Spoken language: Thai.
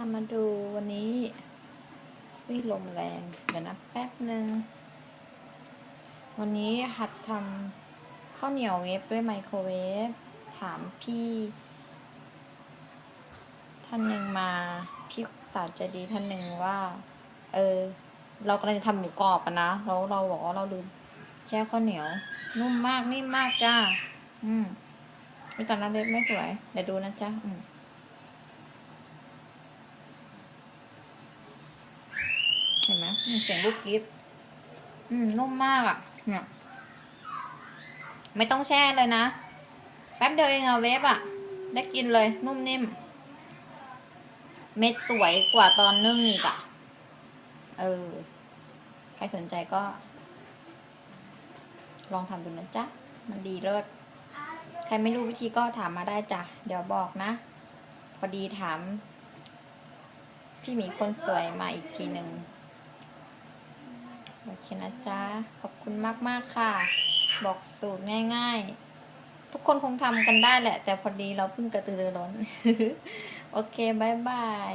ามาดูวันนี้วิลมแรงเดี๋ยวนะแป๊บหนึ่งวันนี้หัดทำข้าวเหนียวเวฟด้วยไมโครเวฟถามพี่ ท่านหนึ่งมา พี่สาวใจดีท่านหนึ่งว่า เออ เรากำลังจะทำหมูกรอบอะนะแล้วเราบอกว่าเราลืมแช่ข้าวเหนียว นุ่มมากนิ่มมากจ้า อืมไม่ตอนนั้นเล็บไม่สวยเดี๋ยวดูนะจ๊ะอืม เห็นไหมมีเสียงลูกกิฟต์อืมนุ่มมากอะ เนี่ย ไม่ต้องแช่เลยนะ แป๊บเดียวเองอะเวฟอะได้กินเลย นุ่มนิ่ม เม็ดสวยกว่าตอนนึ่งอีกอะเออ ใครสนใจก็ ลองทำดูนะจ๊ะ มันดีเลิศ ใครไม่รู้วิธีก็ถามมาได้จ้ะ เดี๋ยวบอกนะ พอดีถาม พี่หมีคนสวยมาอีกทีหนึ่งโอ เคนะจ๊ะ ขอบคุณมากมาก ๆ ค่ะ บอกสูตรง่าย ๆ ทุกคนคงทำกันได้แหละ แต่พอดีเราเพิ่งกระตือรือร้น โอเคบายบาย